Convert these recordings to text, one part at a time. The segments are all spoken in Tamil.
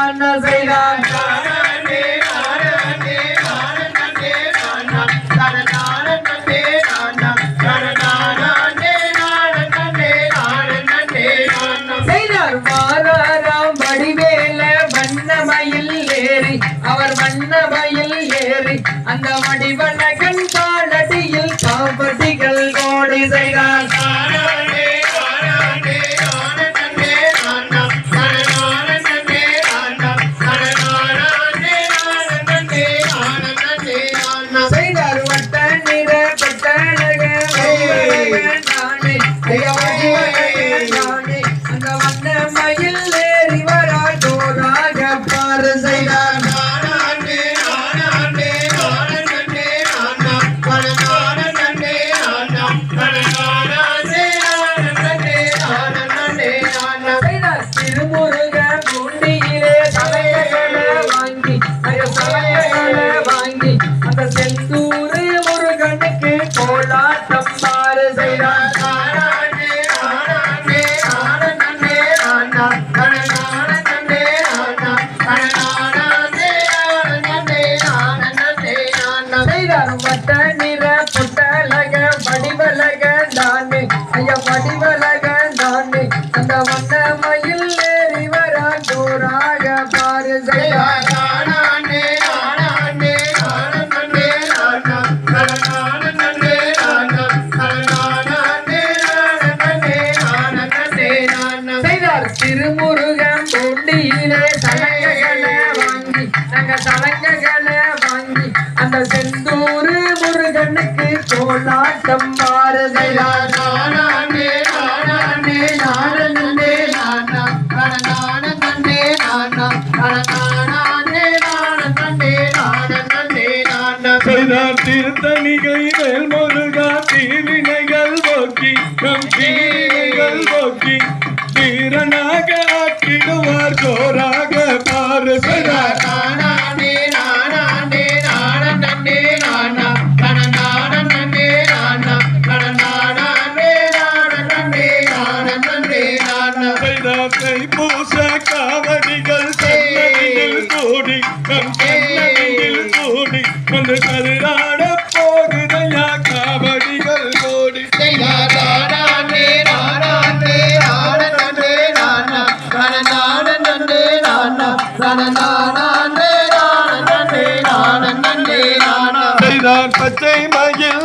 நான் செய்தான் செய்தார் மாறாராம் நானே செய்தார் வடிவலக தானே ஐயா வடிவலக அந்த செந்தூரு முருகனுக்கு கோலாட்டம் பாரு செய்தார் செய்தார் திருத்தணிகை மேல் முருகா தீவினைகள் போக்கி நம் தீவினைகள் போக்கி தீரனாக ஆக்கிடுவார் ஜோராக பாரு செய்தார் செய்தார் தைப்பூச காவடிகள் சன்னதியில் கூடி நம் கூடி வந்து கதிராட போகுதையா காவடிகள் கூடி. பச்சை மயில்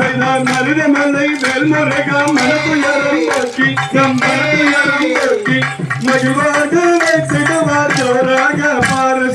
செய்தார் மருத மலை வேல்முருகம் போக்கி நம் போக்கி மகிழ்வாக வைத்திடுவார் ஜோராக பாரு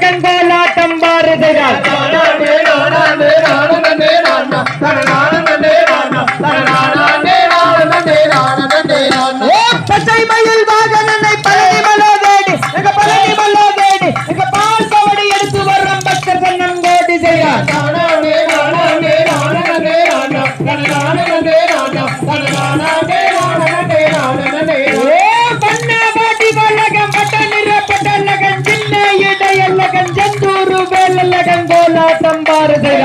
கண்கோலாட்டம் கோலாட்டம் பாரு செய்தார் பச்சை மயில் வாகனனை பழனி மலை தேடி எங்க பழனி தேடி எங்க பால் கவடி எடுத்து வர்றோம் கோடி செய்யார்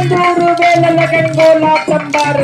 తందూరు వేల గంగోళ సంబార